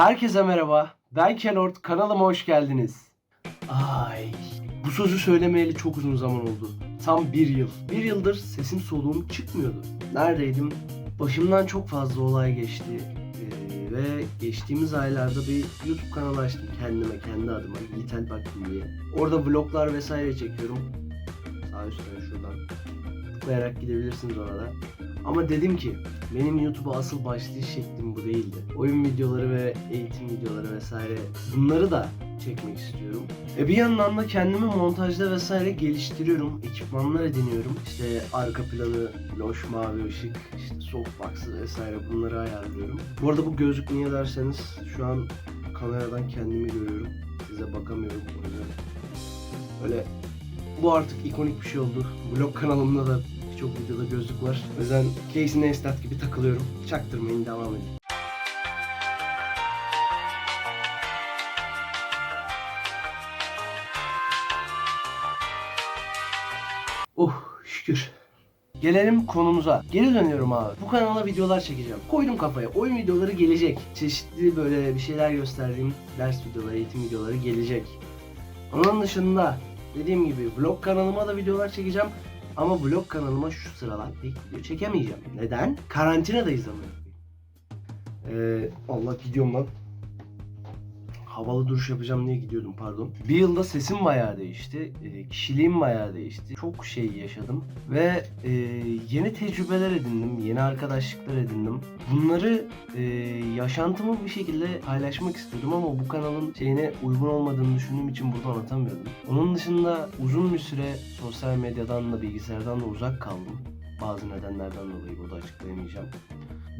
Herkese merhaba. Ben Kenord. Kanalıma hoş geldiniz. Ay. Bu sözü söylemeyeli çok uzun zaman oldu. Tam bir yıl. Bir yıldır sesim soluğum çıkmıyordu. Neredeydim? Başımdan çok fazla olay geçti. Ee, ve geçtiğimiz aylarda bir YouTube kanalı açtım kendime, kendi adıma. Yiğitel Baktım diye. Orada vloglar vesaire çekiyorum. Sağ üstten şuradan. Tıklayarak gidebilirsiniz orada. Ama dedim ki benim YouTube'a asıl başlayış şeklim bu değildi. Oyun videoları ve eğitim videoları vesaire bunları da çekmek istiyorum. E bir yandan da kendimi montajda vesaire geliştiriyorum. Ekipmanlar ediniyorum. İşte arka planı, loş mavi ışık, işte softbox'ı vesaire bunları ayarlıyorum. Bu arada bu gözlük niye derseniz şu an kameradan kendimi görüyorum. Size bakamıyorum. Yüzden Öyle bu artık ikonik bir şey oldu. Vlog kanalımda da birçok videoda gözlük var. O yüzden Casey Neistat gibi takılıyorum. Çaktırmayın devam edin. Oh şükür. Gelelim konumuza. Geri dönüyorum abi. Bu kanala videolar çekeceğim. Koydum kafaya. Oyun videoları gelecek. Çeşitli böyle bir şeyler gösterdiğim ders videoları, eğitim videoları gelecek. Onun dışında dediğim gibi vlog kanalıma da videolar çekeceğim. Ama vlog kanalıma şu sıralar pek video çekemeyeceğim. Neden? Karantinadayız ama. Ee, Allah gidiyorum lan. Havalı duruş yapacağım diye gidiyordum pardon. Bir yılda sesim bayağı değişti. e, Kişiliğim bayağı değişti. Çok şey yaşadım. Ve e, yeni tecrübeler edindim. Yeni arkadaşlıklar edindim. Bunları e, yaşantımı bir şekilde paylaşmak istiyordum ama bu kanalın şeyine uygun olmadığını düşündüğüm için burada anlatamıyordum. Onun dışında uzun bir süre sosyal medyadan da bilgisayardan da uzak kaldım. Bazı nedenlerden dolayı burada açıklayamayacağım.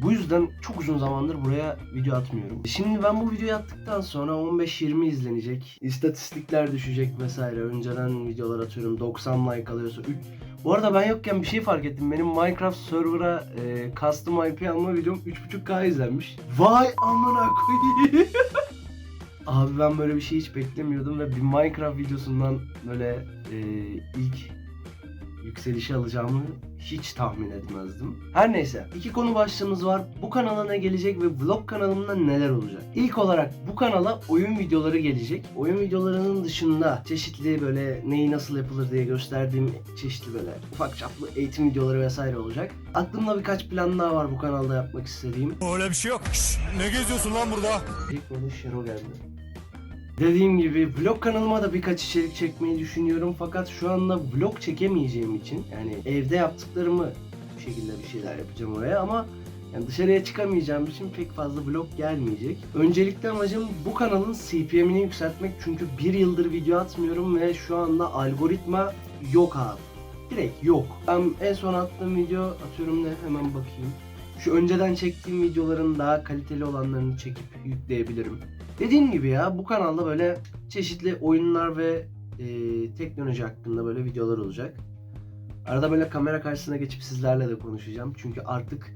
Bu yüzden çok uzun zamandır buraya video atmıyorum. Şimdi ben bu videoyu attıktan sonra 15-20 izlenecek. İstatistikler düşecek vesaire. Önceden videolar atıyorum 90 like alıyorsa. üç- Bu arada ben yokken bir şey fark ettim. Benim Minecraft server'a e, custom IP alma videom 3.5K izlenmiş. Vay amına koyayım. Abi ben böyle bir şey hiç beklemiyordum ve bir Minecraft videosundan böyle e, ilk yükselişi alacağımı hiç tahmin etmezdim. Her neyse iki konu başlığımız var. Bu kanala ne gelecek ve vlog kanalımda neler olacak? İlk olarak bu kanala oyun videoları gelecek. Oyun videolarının dışında çeşitli böyle neyi nasıl yapılır diye gösterdiğim çeşitli böyle ufak çaplı eğitim videoları vesaire olacak. Aklımda birkaç plan daha var bu kanalda yapmak istediğim. Öyle bir şey yok. Şşş, ne geziyorsun lan burada? İlk bana Şero geldi. Dediğim gibi vlog kanalıma da birkaç içerik çekmeyi düşünüyorum fakat şu anda vlog çekemeyeceğim için yani evde yaptıklarımı bu şekilde bir şeyler yapacağım oraya ama yani dışarıya çıkamayacağım için pek fazla vlog gelmeyecek. Öncelikle amacım bu kanalın CPM'ini yükseltmek çünkü bir yıldır video atmıyorum ve şu anda algoritma yok abi. Direkt yok. Ben en son attığım video atıyorum ne hemen bakayım. Şu önceden çektiğim videoların daha kaliteli olanlarını çekip yükleyebilirim. Dediğim gibi ya bu kanalda böyle çeşitli oyunlar ve e, teknoloji hakkında böyle videolar olacak. Arada böyle kamera karşısına geçip sizlerle de konuşacağım. Çünkü artık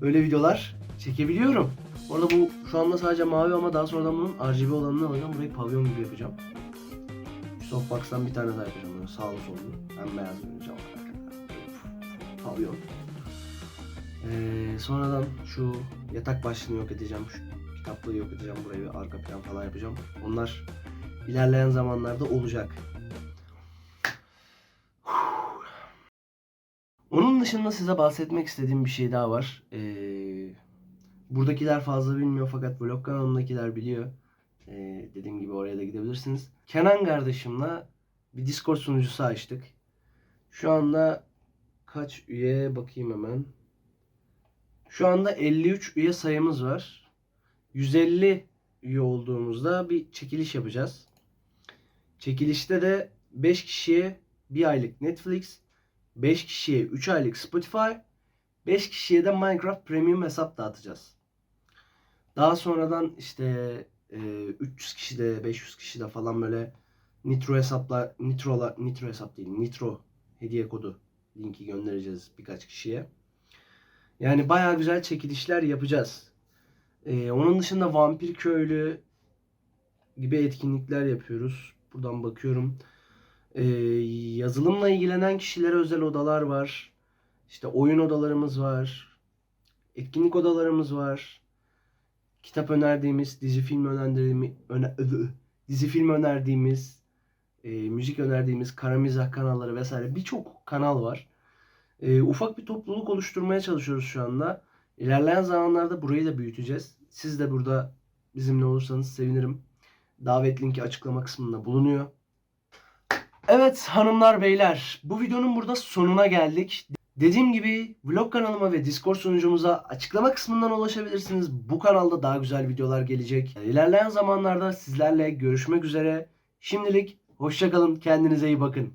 böyle videolar çekebiliyorum. Orada bu şu anda sadece mavi ama daha sonradan bunun RGB olanını alacağım. Burayı pavyon gibi yapacağım. Softbox'tan bir tane daha yapacağım. Böyle sağlı sollu. Ben beyaz oynayacağım. Pavyon. Ee, sonradan şu yatak başlığını yok edeceğim. Şu kitaplığı yok edeceğim. Burayı bir arka plan falan yapacağım. Onlar ilerleyen zamanlarda olacak. Onun dışında size bahsetmek istediğim bir şey daha var. Ee, buradakiler fazla bilmiyor fakat vlog kanalımdakiler biliyor. Ee, dediğim gibi oraya da gidebilirsiniz. Kenan kardeşimle bir Discord sunucusu açtık. Şu anda kaç üye bakayım hemen. Şu anda 53 üye sayımız var. 150 üye olduğumuzda bir çekiliş yapacağız. Çekilişte de 5 kişiye 1 aylık Netflix, 5 kişiye 3 aylık Spotify, 5 kişiye de Minecraft Premium hesap dağıtacağız. Daha sonradan işte e, 300 kişi de 500 kişi de falan böyle Nitro hesapla Nitro Nitro hesap değil Nitro hediye kodu linki göndereceğiz birkaç kişiye. Yani bayağı güzel çekilişler yapacağız. Ee, onun dışında Vampir Köylü gibi etkinlikler yapıyoruz. Buradan bakıyorum. Ee, yazılımla ilgilenen kişilere özel odalar var. İşte oyun odalarımız var. Etkinlik odalarımız var. kitap önerdiğimiz, dizi film önerdiğimiz, öne, dizi film önerdiğimiz, e, müzik önerdiğimiz, kara mizah kanalları vesaire birçok kanal var. E, ufak bir topluluk oluşturmaya çalışıyoruz şu anda. İlerleyen zamanlarda burayı da büyüteceğiz. Siz de burada bizimle olursanız sevinirim. Davet linki açıklama kısmında bulunuyor. Evet hanımlar beyler bu videonun burada sonuna geldik. Dediğim gibi vlog kanalıma ve Discord sunucumuza açıklama kısmından ulaşabilirsiniz. Bu kanalda daha güzel videolar gelecek. İlerleyen zamanlarda sizlerle görüşmek üzere. Şimdilik hoşçakalın kendinize iyi bakın.